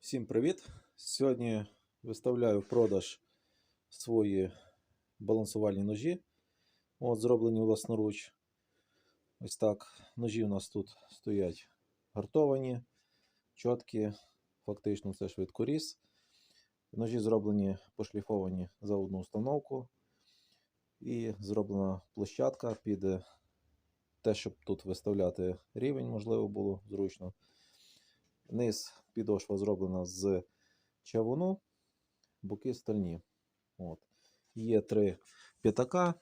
Всім привіт! Сьогодні виставляю в продаж свої балансувальні ножі. От, зроблені власноруч. Ось так. Ножі у нас тут стоять гартовані, чіткі, фактично це швидкоріз. Ножі зроблені пошліфовані за одну установку. І зроблена площадка під те, щоб тут виставляти рівень, можливо, було зручно. Низ підошва зроблена з чавуну, боки стальні. От. Є три п'ятака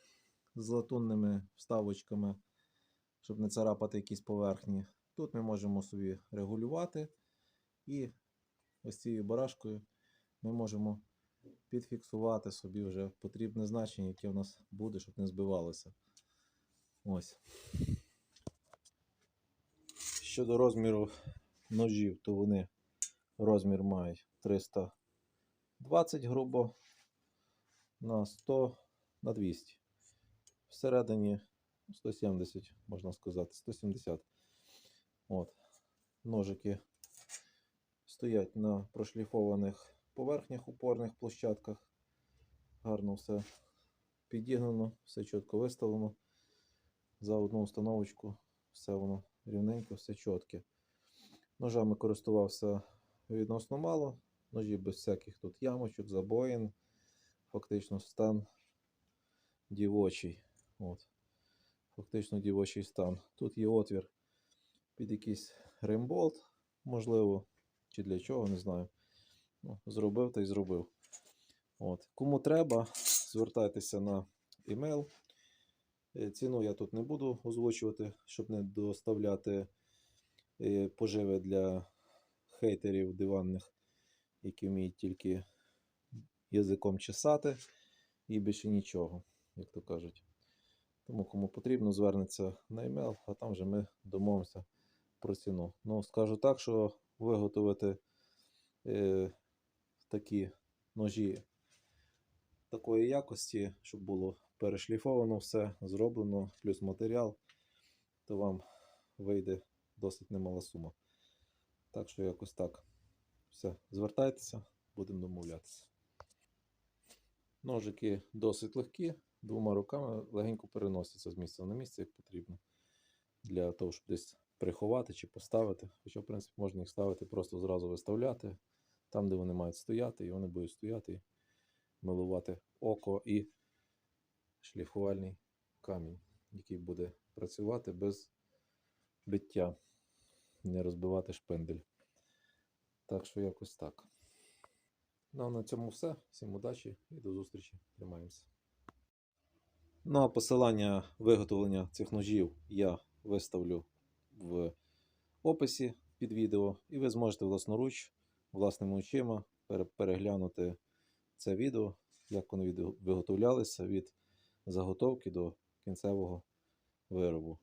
з латунними вставочками, щоб не царапати якісь поверхні. Тут ми можемо собі регулювати. І ось цією барашкою ми можемо підфіксувати собі вже потрібне значення, яке в нас буде, щоб не збивалося. Ось. Щодо розміру ножів, то вони розмір мають 320 грубо на 100 на 200. Всередині 170, можна сказати, 170. От. Ножики стоять на прошліфованих поверхнях, упорних площадках. Гарно все підігнано, все чітко виставлено. За одну установочку все воно рівненько, все чітке. Ножами користувався відносно мало. Ножі без всяких тут ямочок, забоїн. Фактично стан дівочий. От. Фактично дівочий стан. Тут є отвір під якийсь ремболт, можливо, чи для чого, не знаю. Ну, зробив та й зробив. От. Кому треба, звертайтеся на емейл. Е, Ціну я тут не буду озвучувати, щоб не доставляти поживи для хейтерів диванних, які вміють тільки язиком чесати і більше нічого, як то кажуть. Тому кому потрібно, звернеться на емейл, а там вже ми домовимося про ціну. Ну, скажу так, що виготовити е, такі ножі такої якості, щоб було перешліфовано все, зроблено, плюс матеріал, то вам вийде досить немала сума. Так що якось так. Все, звертайтеся, будемо домовлятися. Ножики досить легкі, двома руками легенько переносяться з місця на місце, як потрібно. Для того, щоб десь приховати чи поставити. Хоча, в принципі, можна їх ставити, просто зразу виставляти там, де вони мають стояти, і вони будуть стояти і милувати око і шліфувальний камінь, який буде працювати без биття, не розбивати шпиндель. Так що якось так. Ну а на цьому все. Всім удачі і до зустрічі. Тримаємося. Ну а посилання виготовлення цих ножів я виставлю в описі під відео, і ви зможете власноруч, власними очима переглянути це відео, як вони виготовлялися від заготовки до кінцевого виробу.